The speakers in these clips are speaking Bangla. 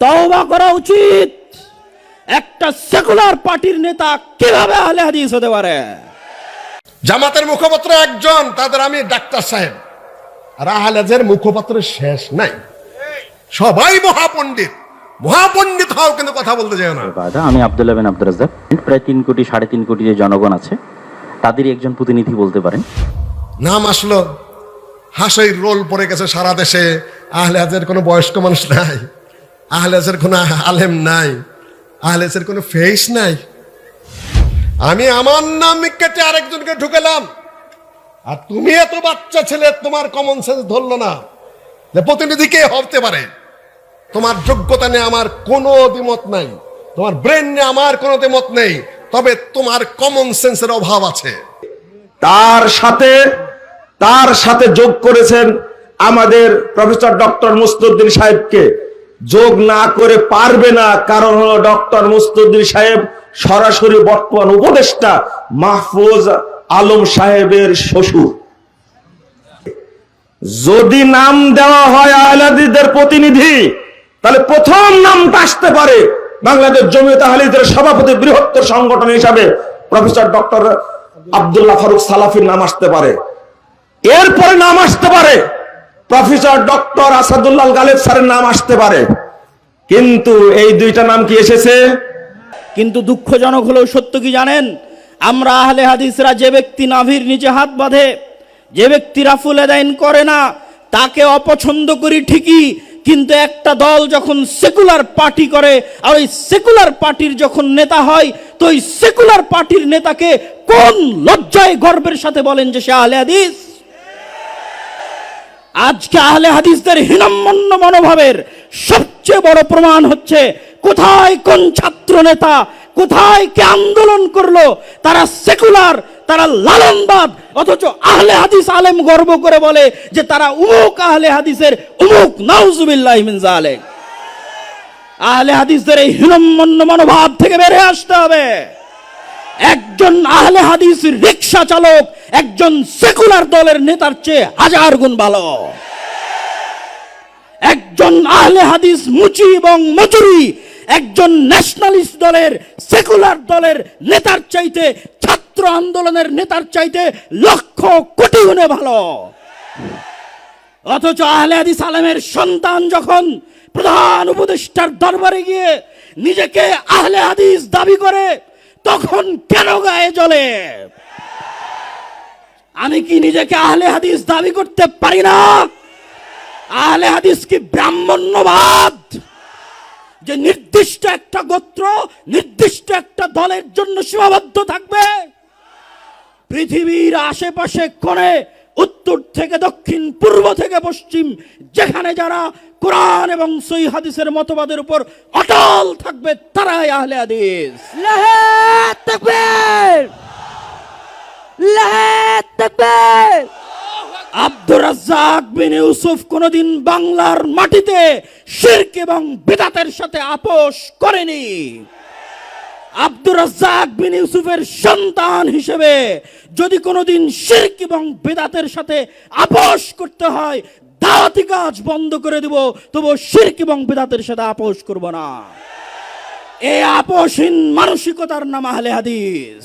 তওবা করা উচিত। একটা সেকুলার পার্টির নেতা কীভাবে আহলে হাদিস হতে পারে? জামাতের মুখপাত্র একজন তাদের আমি ডাক্তার সাহেব। আর আহলেজের মুখপাত্রের শেষ নাই। সবাই মহাপণ্ডিত। মহাপণ্ডিত হও কিন্তু কথা বলতে যায় না। আমি আব্দুল্লাহ বিন আব্দুর রাজ্জাক। প্রায় তিন কোটি সাড়ে তিন কোটি যে জনগণ আছে তাদেরই একজন প্রতিনিধি বলতে পারেন। নাম আসলো হাসই রোল পড়ে গেছে সারা দেশে। আহলে হাজের কোনো বয়স্ক মানুষ নাই। আহলে হাজের কোনো আলেম নাই আহলেসের কোনো ফেস নাই। আমি আমার নাম কেটে আরেকজনকে ঢুকেলাম। আর তুমি এত বাচ্চা ছেলে, তোমার কমন সেন্স ধরলো না। যে প্রতিনিধি কে হতে পারে? তোমার যোগ্যতা নিয়ে আমার কোনো দ্বিমত নাই। তোমার ব্রেন নিয়ে আমার কোনো দ্বিমত নেই। তবে তোমার কমন সেন্সের অভাব আছে। তার সাথে তার সাথে যোগ করেছেন আমাদের প্রফেসর ডক্টর মুস্তুদ্দিন সাহেবকে। যোগ না করে পারবে না, কারণ হলো ডক্টর মুস্তুদ্দিন সাহেব সরাসরি বর্তমান উপদেষ্টা মাহফুজ আলম সাহেবের শ্বশুর। যদি নাম দেওয়া হয় আহলাদিদের প্রতিনিধি, তাহলে প্রথম নামটা আসতে পারে বাংলাদেশ জমিয়ত আহলিদের সভাপতি বৃহত্তর সংগঠন হিসাবে, প্রফেসর ডক্টর আব্দুল্লাহ ফারুক সালাফির নাম আসতে পারে। এরপরে নাম আসতে পারে প্রফেসর ডক্টর আসাদুল্লাহ গালেব স্যারের নাম আসতে পারে। কিন্তু এই দুইটা নাম কি এসেছে? কিন্তু দুঃখজনক হলেও সত্য কি জানেন? আমরা আহলে হাদিসরা যে ব্যক্তি নাভির নিচে হাত বাঁধে, যে ব্যক্তি রাফুল এদাইন করে না, তাকে অপছন্দ করি ঠিকই, কিন্তু একটা দল যখন সেকুলার পার্টি করে, আর ওই সেকুলার পার্টির যখন নেতা হয়, তো ওই সেকুলার পার্টির নেতাকে কোন লজ্জায় গর্বের সাথে বলেন যে সে আহলে হাদিস? আজকে আহলে হাদিসদের হীনম্মন্য মনোভাবের সবচেয়ে বড় প্রমাণ হচ্ছে, কোথায় কোন ছাত্র নেতা কোথায় কে আন্দোলন করল, তারা সেকুলার, তারা লালনবাদ, অথচ আহলে হাদিস আলেম গর্ব করে বলে যে তারা উমুক আহলে হাদিসের, উমুক নাউজুবিল্লাহ মিন জালেক আহলে হাদিসদের এই হীনম্মন্য মনোভাব থেকে বেরিয়ে আসতে হবে। একজন আহলে হাদিস রিক্সা চালক, একজন সেকুলার দলের নেতার চেয়ে হাজার গুণ ভালো। একজন আহলে হাদিস মুচি এবং মজুরি, একজন ন্যাশনালিস্ট দলের, সেকুলার দলের নেতার চাইতে, ছাত্র আন্দোলনের নেতার চাইতে লক্ষ কোটি গুণে ভালো। অথচ আহলে হাদিস আলেমের সন্তান যখন প্রধান উপদেষ্টার দরবারে গিয়ে নিজেকে আহলে হাদিস দাবি করে তখন কেন গায়ে জ্বলে আমি কি নিজেকে আহলে হাদিস দাবি করতে পারি না? আহলে হাদিস কি ব্রাহ্মণ্যবাদ? যে নির্দিষ্ট একটা গোত্র, নির্দিষ্ট একটা দলের জন্য সীমাবদ্ধ থাকবে? পৃথিবীর আশেপাশে কোণে উত্তর থেকে দক্ষিণ পূর্ব থেকে পশ্চিম যেখানে যারা কোরআন এবং সই হাদিসের মতবাদের উপর অটল থাকবে তারাই আহলে হাদিস। আব্দুর রাজ্জাক বিন ইউসুফ কোনদিন বাংলার মাটিতে শিরক এবং বেদাতের সাথে আপোষ করেনি। আব্দুর রাজ্জাক বিন ইউসুফের সন্তান হিসেবে যদি কোনোদিন শির্ক এবং বেদাতের সাথে আপোষ করতে হয়, দাওয়াতি কাজ বন্ধ করে দেব তবু শির্ক এবং বেদাতের সাথে আপোষ করব না। এই আপোষহীন মানসিকতার নাম আহলে হাদিস।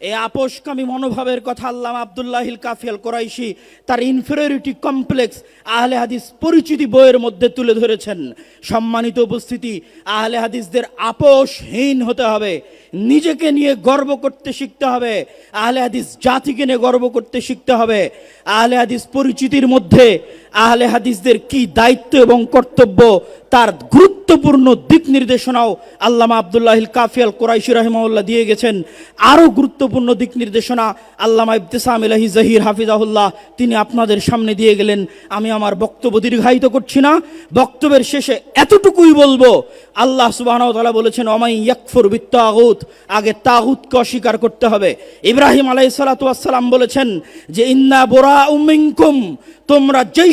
এই আপোষকামী মনোভাবের কথা আল্লাহ আবদুল্লাহিল কাফিয়াল কোরাইশি তার ইনফেরিয়রিটি কমপ্লেক্স আহলে হাদিস পরিচিতি বইয়ের মধ্যে তুলে ধরেছেন। সম্মানিত উপস্থিতি, আহলে হাদিসদের আপোষহীন হতে হবে, নিজেকে নিয়ে গর্ব করতে শিখতে হবে, আহলে হাদিস জাতিকে নিয়ে গর্ব করতে শিখতে হবে, আহলে হাদিস পরিচিতির মধ্যে আহলে হাদিসদের কি দায়িত্ব এবং কর্তব্য? তার গুরুত্বপূর্ণ দিক নির্দেশনাও আল্লামা আবদুল্লাহিল কাফিয়াল কোরাইশি রহমাউল্লাহ দিয়ে গেছেন। আরও গুরুত্বপূর্ণ দিক নির্দেশনা আল্লামা ইবতেসাম ইলাহি জাহির হাফিজাহুল্লাহ তিনি আপনাদের সামনে দিয়ে গেলেন। আমি আমার বক্তব্য দীর্ঘায়িত করছি না। বক্তব্যের শেষে এতটুকুই বলব, আল্লাহ সুবাহ বলেছেন অমাই ইয়াকফুর বিত্তাগুত আগে তাগুতকে অস্বীকার করতে হবে। ইব্রাহিম আলাই সালাতাম বলেছেন যে, ইন্না বোরা উমিনকুম তোমরা যেই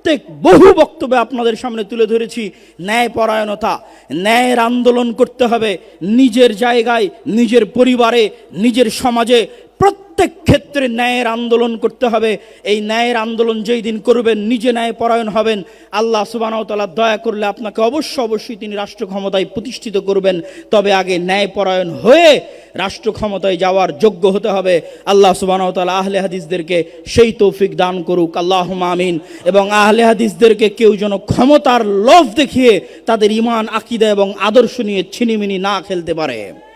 বহু বক্তব্যে আপনাদের সামনে তুলে ধরেছি, ন্যায়পরায়ণতা। ন্যায়ের আন্দোলন করতে হবে, নিজের জায়গায়, নিজের পরিবারে, নিজের সমাজে প্রত্যেক ক্ষেত্রে ন্যায়ের আন্দোলন করতে হবে। এই ন্যায়ের আন্দোলন যেই দিন করবেন, নিজে ন্যায় পরায়ণ হবেন। আল্লাহ সুবাহতালা দয়া করলে আপনাকে অবশ্য অবশ্যই তিনি রাষ্ট্র ক্ষমতায় প্রতিষ্ঠিত করবেন। তবে আগে ন্যায় পরায়ণ হয়ে রাষ্ট্র ক্ষমতায় যাওয়ার যোগ্য হতে হবে। আল্লাহ সুবাহতালা আহলে হাদিসদেরকে সেই তৌফিক দান করুক। আল্লাহ আমিন। এবং আহলে হাদিসদেরকে কেউ যেন ক্ষমতার লোভ দেখিয়ে তাদের ইমান আকিদা এবং আদর্শ নিয়ে ছিনিমিনি না খেলতে পারে।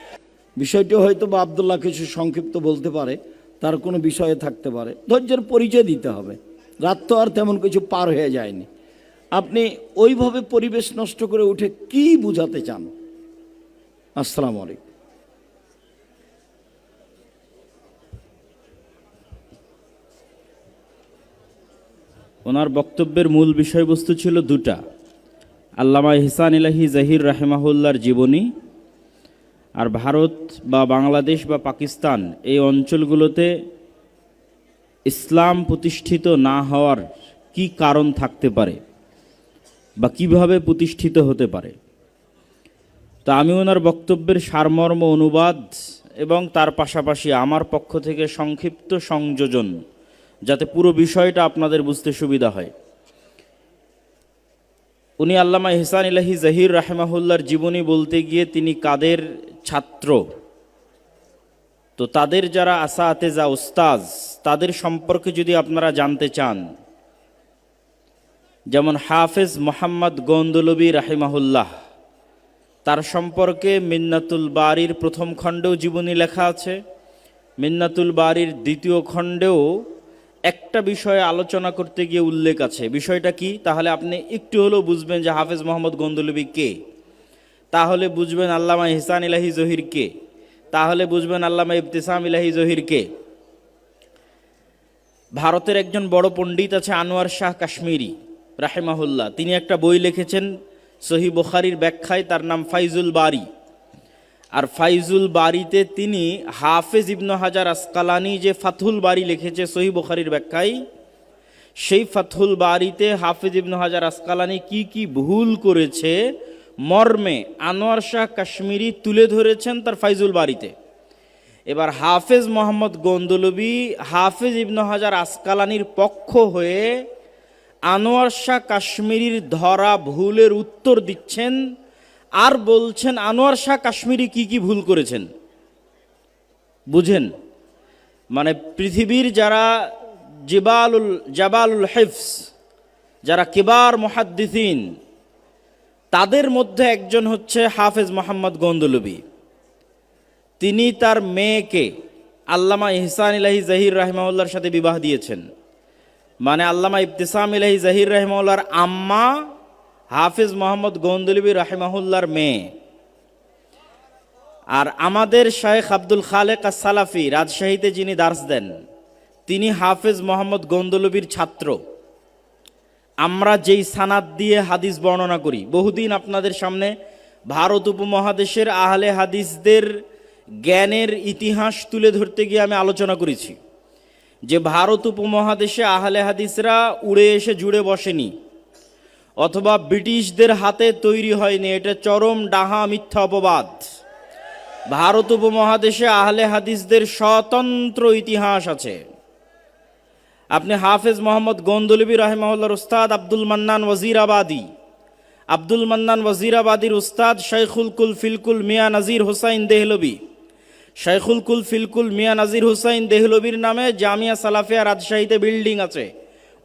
বিষয়টি হয়তো বা আবদুল্লাহ কিছু সংক্ষিপ্ত বলতে পারে, তার কোনো বিষয়ে থাকতে পারে। ধৈর্যের পরিচয় দিতে হবে। রাত তো আর তেমন কিছু পার হয়ে যায়নি। আপনি ওইভাবে পরিবেশ নষ্ট করে উঠে কি বুঝাতে চান? আসসালামু আলাইকুম। ওনার বক্তব্যের মূল বিষয়বস্তু ছিল দুটা। আল্লামা হিসান ইলাহি জাহির রাহেমাহুল্লার জীবনী আর ভারত বা বাংলাদেশ বা পাকিস্তান এই অঞ্চলগুলোতে ইসলাম প্রতিষ্ঠিত না হওয়ার কি কারণ থাকতে পারে বা কীভাবে প্রতিষ্ঠিত হতে পারে? তো আমি ওনার বক্তব্যের সারমর্ম, অনুবাদ এবং তার পাশাপাশি আমার পক্ষ থেকে সংক্ষিপ্ত সংযোজন যাতে পুরো বিষয়টা আপনাদের বুঝতে সুবিধা হয়। উনি আল্লামা ইহসান ইলাহি জাহির রাহেমাহুল্লার জীবনী বলতে গিয়ে তিনি কাদের ছাত্র। তো তাদের যারা আসা আতেজা উস্তাজ, তাদের সম্পর্কে যদি আপনারা জানতে চান, যেমন হাফেজ মোহাম্মদ গোন্দলবী রাহিমাহুল্লাহ, তার সম্পর্কে মিন্নাতুল বাড়ির প্রথম খণ্ডেও জীবনী লেখা আছে, মিন্নাতুল বাড়ির দ্বিতীয় খণ্ডেও একটা বিষয়ে আলোচনা করতে গিয়ে উল্লেখ আছে। বিষয়টা কি? তাহলে আপনি একটু হলেও বুঝবেন যে হাফেজ মোহাম্মদ গন্দলবি কে। তাহলে বুঝবেন আল্লামা হিসান ইলাহি জহির কে? তাহলে বুঝবেন আল্লামা ইবতিসাম ইলাহি জহির কে? ভারতের একজন বড় পণ্ডিত আছে আনোয়ার শাহ কাশ্মীরি, রাহেমাহুল্লাহ। তিনি একটা বই লিখেছেন সহি বুখারির ব্যাখ্যায়, তার নাম ফাইজুল বারি। আর ফাইজুল বাড়িতে তিনি হাফেজ ইবনু হাজার আসকালানি যে ফাথুল বাড়ি লিখেছে সহি বুখারির ব্যাখ্যায়, সেই ফাথুল বাড়িতে হাফেজ ইবনু হাজার আসকালানি কি কি ভুল করেছে মর্মে আনোয়ার শাহ কাশ্মীরি তুলে ধরেছেন তার ফাইজুল বাড়িতে। এবার হাফেজ মোহাম্মদ গন্দলবি, হাফেজ ইবনু হাজার আসকালানির পক্ষ হয়ে আনোয়ার শাহ কাশ্মীরির ধরা ভুলের উত্তর দিচ্ছেন আর বলছেন, আনোয়ার শাহ কাশ্মীরি কি কি ভুল করেছেন? বুঝেন? মানে পৃথিবীর যারা জিবালুল, জাবালুল হেফস যারা কিবার মহাদ্দিসিন তাদের মধ্যে একজন হচ্ছে হাফেজ মোহাম্মদ গন্দলবি। তিনি তার মেয়েকে আল্লামা ইহসান ইলাহি জাহির রাহমাউল্লার সাথে বিবাহ দিয়েছেন। মানে আল্লামা ইবতিসাম ইলাহি জাহির রাহমাউল্লার আম্মা হাফিজ মোহাম্মদ গন্দলবি রাহেমাহুল্লার মেয়ে। আর আমাদের শায়েখ আব্দুল খালেক আর সালাফি রাজশাহীতে যিনি দার্স দেন, তিনি হাফেজ মোহাম্মদ গন্দলবির ছাত্র। আমরা যেই সানাদ দিয়ে হাদিস বর্ণনা করি, বহুদিন আপনাদের সামনে ভারত উপমহাদেশের আহলে হাদিসদের জ্ঞানের ইতিহাস তুলে ধরতে গিয়ে আমি আলোচনা করেছি। যে ভারত উপমহাদেশে আহলে হাদিসরা উড়ে এসে জুড়ে বসেনি, অথবা ব্রিটিশদের হাতে তৈরি হয়নি, এটা চরম ডাহা মিথ্যা অপবাদ। ভারত উপমহাদেশে আহলে হাদিসদের স্বতন্ত্র ইতিহাস আছে। আপনি হাফেজ মোহাম্মদ গোন্দলবী রাহেমাউল্লার উস্তাদ আব্দুল মান্নান ওয়াজিরাবাদী। আব্দুল মান্নান ওয়াজিরাবাদীর উস্তাদ শাইখুল কুল ফিলকুল মিয়া নাজির হুসাইন দেহলবি। শাইখুল কুল ফিলকুল মিয়া নাজির হুসাইন দেহলবির নামে জামিয়া সালাফিয়া রাজশাহীতে বিল্ডিং আছে,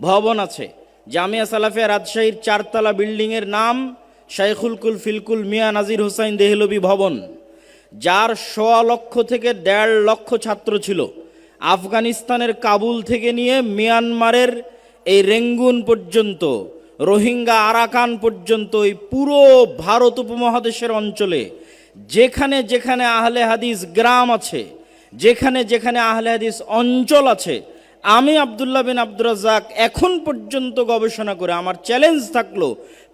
ভবন আছে। জামিয়া সালাফিয়া রাজশাহীর চারতলা বিল্ডিংয়ের নাম শাইখুল কুল ফিলকুল মিয়া নাজির হুসাইন দেহলবি ভবন, যার সোয়া লক্ষ থেকে দেড় লক্ষ ছাত্র ছিল। আফগানিস্তানের কাবুল থেকে নিয়ে মিয়ানমারের এই রেঙ্গুন পর্যন্ত, রোহিঙ্গা আরাকান পর্যন্ত, এই পুরো ভারত উপমহাদেশের অঞ্চলে, যেখানে যেখানে আহলে হাদিস গ্রাম আছে, যেখানে যেখানে আহলে হাদিস অঞ্চল আছে, আমি আবদুল্লাহ বিন আব্দুর রাজ্জাক এখন পর্যন্ত গবেষণা করে আমার চ্যালেঞ্জ থাকল,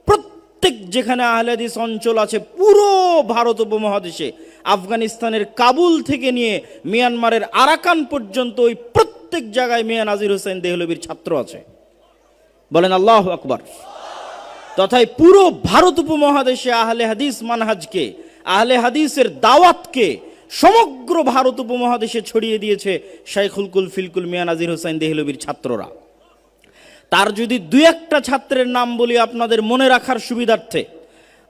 প্রত্যেক যেখানে আহলে হাদিস অঞ্চল আছে, পুরো ভারত উপমহাদেশে আফগানিস্তানের কাবুল থেকে নিয়ে মিয়ানমারের আরাকান পর্যন্ত ওই প্রত্যেক জায়গায় মিয়া নাজির হোসেন দেহলবির ছাত্র আছে। বলেন, আল্লাহ আকবর। তথায় পুরো ভারত উপমহাদেশে আহলে হাদিস মানহাজকে, আহলে হাদিসের দাওয়াতকে সমগ্র ভারত উপমহাদেশে ছড়িয়ে দিয়েছে শাইখুল কুল ফিলকুল মিয়া নাজির হোসেন দেহলবির ছাত্ররা। তার যদি দুই একটা ছাত্রের নাম বলি আপনাদের মনে রাখার সুবিধার্থে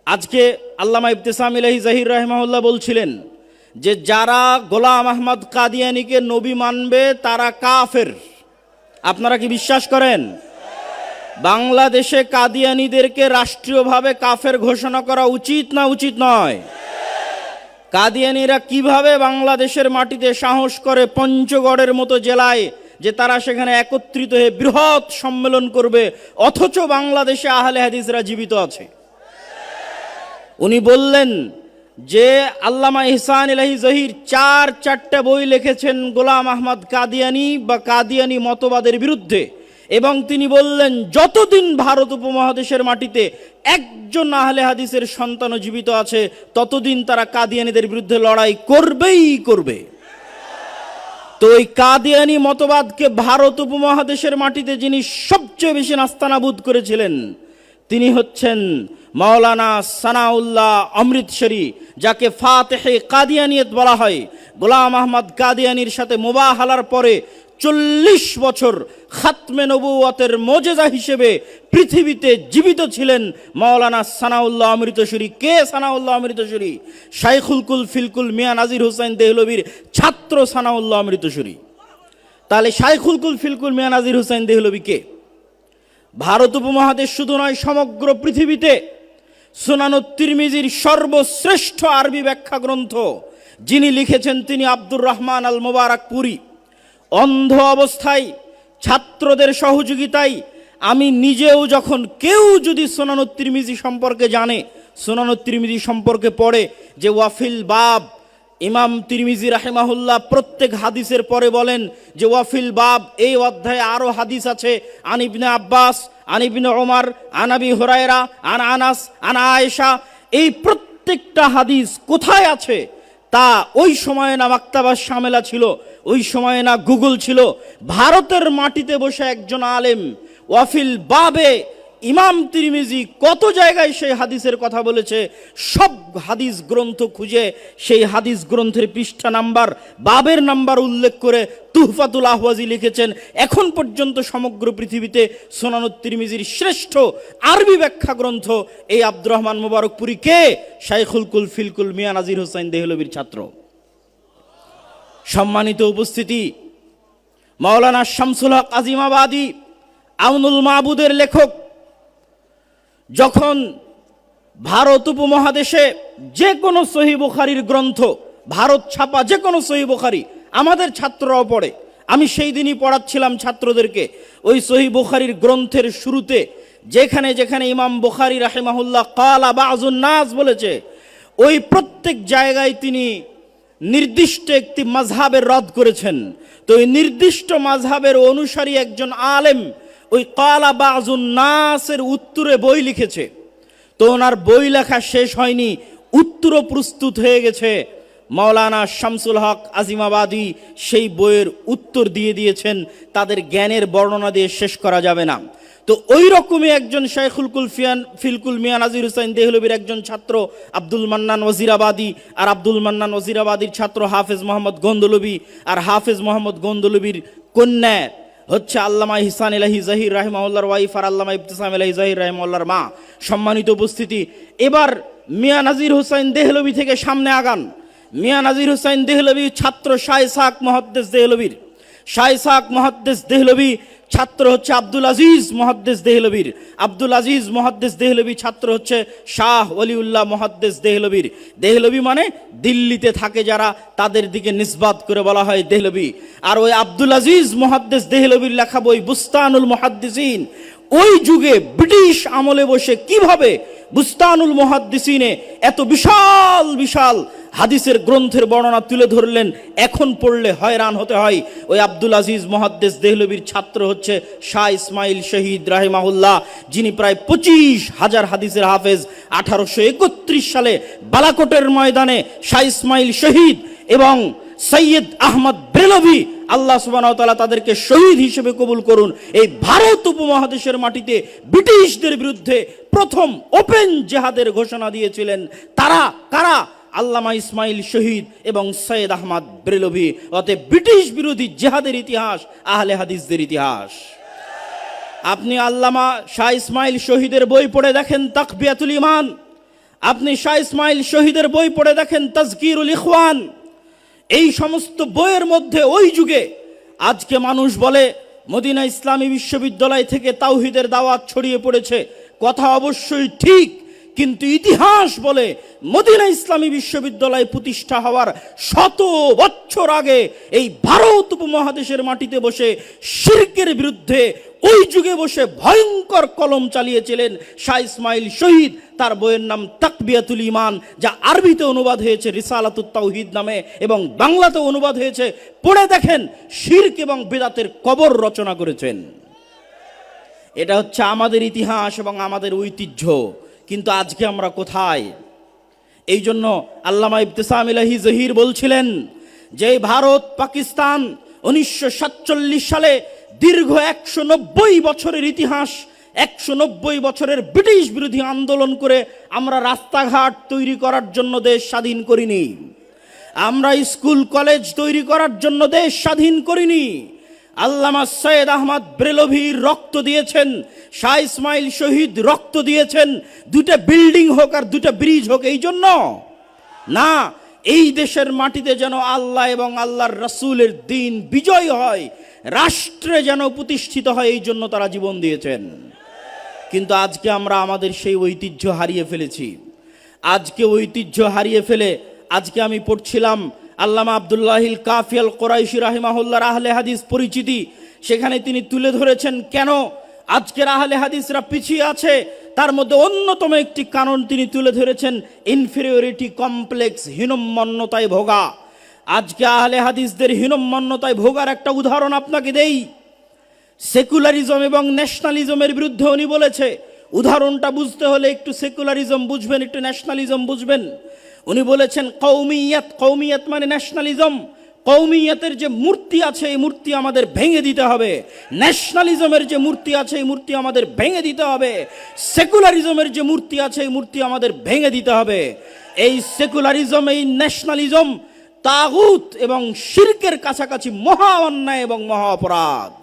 আজকে আল্লামা ইবতেসাম ইলাহি জাহির রহমাউল্লাহ বলছিলেন যে যারা গোলাম আহমদ কাদিয়ানিকে নবী মানবে, তারা কাফের। আপনারা কি বিশ্বাস করেন? বাংলাদেশে কাদিয়ানিদেরকে রাষ্ট্রীয়ভাবে কাফের ঘোষণা করা উচিত না উচিত নয়? কাদিয়ানিরা কীভাবে বাংলাদেশের মাটিতে সাহস করে পঞ্চগড়ের মতো জেলায় যে তারা সেখানে একত্রিত হয়ে বৃহৎ সম্মেলন করবে, অথচ বাংলাদেশে আহলে হাদিসরা জীবিত আছে? উনি বললেন যে আল্লামা ইহসান ইলাহি জহির চার চারটা বই লিখেছেন গোলাম আহমদ কাদিয়ানি বা কাদিয়ানি মতবাদের বিরুদ্ধে। এবং তিনি বললেন, যতদিন ভারত উপমহাদেশের মাটিতে একজন আহলে হাদিসের সন্তানও জীবিত আছে, ততদিন তারা কাদিয়ানিদের বিরুদ্ধে লড়াই করবেই করবে। তো ওই কাদিয়ানি মতবাদকে ভারত উপমহাদেশের মাটিতে যিনি সবচেয়ে বেশি নাস্তানাবুদ করেছিলেন, তিনি হচ্ছেন মাওলানা সানাউল্লাহ অমৃতসরী যাকে ফাতেহে কাদিয়ানিয়ত বলা হয়, গোলাম আহমদ কাদিয়ানির সাথে মোবাহালার পরে চল্লিশ বছর খাতমে নবুয়াতের মজেজা হিসেবে পৃথিবীতে জীবিত ছিলেন মাওলানা সানাউল্লাহ অমৃতসরী কে সানাউল্লাহ অমৃতসরী শাইখুল কুল ফিলকুল মিয়া নাজির হুসাইন দেহলবির ছাত্র সানাউল্লাহ অমৃতসরী তাহলে শাইখুল কুল ফিলকুল মিয়া নাজির হুসাইন দেহলবি কে? ভারত উপমহাদেশ শুধু নয়, সমগ্র পৃথিবীতে সুনানো তিরমিজির সর্বশ্রেষ্ঠ আরবি ব্যাখ্যা গ্রন্থ যিনি লিখেছেন তিনি আব্দুর রহমান আল মোবারকপুরি অন্ধ অবস্থায়, ছাত্রদের সহযোগিতায় আমি নিজেও যখন কেউ যদি সোনানুত্তিরমিজি তিরমিজি সম্পর্কে জানে, সোনানো তিরমিজি সম্পর্কে পড়ে যে ওয়াফিল বাব ইমাম তিরমিজি রাহেমাহুল্লাহ প্রত্যেক হাদিসের পরে বলেন যে, ওয়াফিল বাব এই অধ্যায়ে আরও হাদিস আছে। আনিবনে আব্বাস আনিবনে ওমর আনাবি হোরায়রা আন আনাস আনা আয়েশা এই প্রত্যেকটা হাদিস কোথায় আছে? তা ওই সময়ে না মাক্তাবাস সামেলা ছিল, ওই সময়ে না গুগল ছিল। ভারতের মাটিতে বসে একজন আলেম, ওয়াফিল বাবে ইমাম তিরমিজি কত জায়গায় সেই হাদিসের কথা বলেছে? সব হাদিস গ্রন্থ খুঁজে সেই হাদিস গ্রন্থের পৃষ্ঠা নাম্বার, বাবের নাম্বার উল্লেখ করে তুহফাতুল আহওয়াজি লিখেছেন। এখন পর্যন্ত সমগ্র পৃথিবীতে সোনানুত তিরমিজির শ্রেষ্ঠ আরবি ব্যাখ্যা গ্রন্থ এই আব্দুর রহমান মোবারকপুরি কে? শাইখুল কুল ফিলকুল মিয়া নাজির হোসাইন দেহলবির ছাত্র। সম্মানিত উপস্থিতি, মাওলানা শামসুল হক আজিমাবাদী, আউনুল মাহবুদের লেখক যখন ভারত উপমহাদেশে যে কোনো সহি বুখারির গ্রন্থ, ভারত ছাপা যে কোনো সহি বুখারি আমাদের ছাত্ররাও পড়ে। আমি সেই দিনই পড়াচ্ছিলাম ছাত্রদেরকে ওই সহি বুখারির গ্রন্থের শুরুতে, যেখানে যেখানে ইমাম বুখারি রাহেমাহুল্লাহ কালা বা নাজ বলেছে, ওই প্রত্যেক জায়গায় তিনি নির্দিষ্ট একটি মাঝহাবের রদ করেছেন। তো ওই নির্দিষ্ট মাঝহাবের অনুসারী একজন আলেম ওই কালা বাজুন নাসের উত্তরে বই লিখেছে। তো ওনার বই লেখা শেষ হয়নি, উত্তরও প্রস্তুত হয়ে গেছে। মাওলানা শামসুল হক আজিমাবাদী সেই বইয়ের উত্তর দিয়ে দিয়েছেন, তাদের জ্ঞানের বর্ণনা দিয়ে শেষ করা যাবে না। তো ওই রকমই একজন শেখুল কুলফিয়ান ফিলকুল মিয়া নাজির হুসাইন দেহলবির একজন ছাত্র, আব্দুল মান্নান ওজিরাবাদী, আর আব্দুল মান্নান ওজিরাবাদীর ছাত্র হাফেজ মোহাম্মদ গন্দলবি, আর হাফেজ মোহাম্মদ গন্দলবির কন্যা হচ্ছে আল্লামা হিসান ইলাহি জাহির রাহিমাউল্লার ওয়াইফ আর আল্লামা ইবতিসাম ইলাহি জাহির রাহিমাউল্লার মা। সম্মানিত উপস্থিতি, এবার মিয়া নাজির হুসাইন দেহলবি থেকে সামনে আগান। মিয়া নাজির হুসাইন দেহলবি ছাত্র শাহ সাক মহাদ্দেশ দেহলবির। শাহ সাক মহাদ্দেশ দেহলবি ছাত্র হচ্ছে আব্দুল আজিজ মহাদ্দেস দেহলবির। আব্দুল আজিজ মহাদ্দেস দেহলবি ছাত্র হচ্ছে শাহ অলিউল্লাহ মহাদ্দেশ দেহলবির। দেহলবি মানে দিল্লিতে থাকে যারা, তাদের দিকে নিসবাত করে বলা হয় দেহলবি। আর ওই আব্দুল আজিজ মহাদ্দেস দেহলবির লেখা বই বুস্তানুল মহাদ্দিসিন। ওই যুগে ব্রিটিশ আমলে বসে কীভাবে বুস্তানুল মহাদ্দিসিনে এত বিশাল বিশাল হাদিসের গ্রন্থের বর্ণনা তুলে ধরলেন, এখন পড়লে হয়রান হতে হয়। ওই আব্দুল আজিজ মহাদ্দেস দেহলবির ছাত্র হচ্ছে শাহ ইসমাইল শহীদ রাহিমাহুল্লাহ, যিনি প্রায় পঁচিশ হাজার হাদিসের হাফেজ। আঠারোশো একত্রিশ সালে বালাকোটের ময়দানে শাহ ইসমাইল শহীদ এবং সৈয়দ আহমদ বেলভি আল্লাহ সুবাহ তাদেরকে শহীদ হিসেবে কবুল করুন। এই ভারত উপমহাদেশের মাটিতে ব্রিটিশদের বিরুদ্ধে প্রথম ওপেন জেহাদের ঘোষণা দিয়েছিলেন। তারা, কারা? আল্লামা ইসমাইল শহীদ এবং সৈয়দ আহমদ ব্রেলভি, অতএব ব্রিটিশ বিরোধী জেহাদের ইতিহাস, আহলে হাদিসদের ইতিহাস। আপনি আল্লামা শাহ ইসমাইল শহীদের বই পড়ে দেখেন তাকবিয়াতুল ইমান আপনি শাহ ইসমাইল শহীদের বই পড়ে দেখেন তাজকিরুল ইখওয়ান। এই সমস্ত বইয়ের মধ্যে ওই যুগে আজকে মানুষ বলে, মদিনা ইসলামী বিশ্ববিদ্যালয় থেকে তাওহিদের দাওয়াত ছড়িয়ে পড়েছে। কথা অবশ্যই ঠিক। কিন্তু ইতিহাস বলে মদিনা ইসলামী বিশ্ববিদ্যালয় প্রতিষ্ঠা হওয়ার শত বছর আগে এই ভারত উপমহাদেশের মাটিতে বসে শির্কের বিরুদ্ধে ওই যুগে বসে ভয়ঙ্কর কলম চালিয়েছিলেন শাহ ইসমাইল শহীদ। তার বইয়ের নাম তাকবিয়াতুল ইমান যা আরবিতে অনুবাদ হয়েছে রিসালাতুত তাওহিদ নামে এবং বাংলাতে অনুবাদ হয়েছে। পড়ে দেখেন, শির্ক এবং বেদাতের কবর রচনা করেছেন। এটা হচ্ছে আমাদের ইতিহাস এবং আমাদের ঐতিহ্য। কিন্তু আজকে আমরা কোথায়? এই জন্য আল্লামা ইবতেসাম ইলাহি জহির বলছিলেন যে ভারত পাকিস্তান উনিশশো সাতচল্লিশ সালে দীর্ঘ একশো নব্বই বছরের ইতিহাস, একশো নব্বই বছরের ব্রিটিশ বিরোধী আন্দোলন করে আমরা রাস্তাঘাট তৈরি করার জন্য দেশ স্বাধীন করিনি। আমরা স্কুল, কলেজ তৈরি করার জন্য দেশ স্বাধীন করিনি। আল্লামা সৈয়দ আহমদ ব্রেলভি রক্ত দিয়েছেন, শাহ ইসমাইল শহীদ রক্ত দিয়েছেন দুটা বিল্ডিং হোক আর দুটা ব্রিজ হোক, এই জন্য? না, এই দেশের মাটিতে যেন আল্লাহ এবং আল্লাহর রসুলের দিন বিজয় হয়, রাষ্ট্রে যেন প্রতিষ্ঠিত হয়, এই জন্য তারা জীবন দিয়েছেন। কিন্তু আজকে আমরা আমাদের সেই ঐতিহ্য হারিয়ে ফেলেছি। আজকে ঐতিহ্য হারিয়ে ফেলে, আজকে আমি পড়ছিলাম আল্লামা আবদুল্লাহিল কাফিয়াল কোরাইশি রাহিমাহুল্লার আহলে হাদিস পরিচিতি। সেখানে তিনি তুলে ধরেছেন, কেন? আজকের আহলে হাদিসরা পিছিয়ে আছে, তার মধ্যে অন্যতম একটি কারণ তিনি তুলে ধরেছেন ইনফেরিয়রিটি কমপ্লেক্স হীনম্মন্যতায় ভোগা। আজকে আহলে হাদিসদের হীনম্মন্যতায় ভোগার একটা উদাহরণ আপনাকে দেই। সেকুলারিজম এবং ন্যাশনালিজমের বিরুদ্ধে উনি বলেছে, উদাহরণটা বুঝতে হলে একটু সেকুলারিজম বুঝবেন, একটু ন্যাশনালিজম বুঝবেন। উনি বলেছেন কৌমিয়াত কৌমিয়াত মানে ন্যাশনালিজম কৌমিয়াতের যে মূর্তি আছে, এই মূর্তি আমাদের ভেঙে দিতে হবে। ন্যাশনালিজমের যে মূর্তি আছে, এই মূর্তি আমাদের ভেঙে দিতে হবে। সেকুলারিজমের যে মূর্তি আছে, এই মূর্তি আমাদের ভেঙে দিতে হবে। এই সেকুলারিজম এই ন্যাশনালিজম তাগুত এবং শির্কের কাছাকাছি মহা অন্যায় এবং মহা অপরাধ।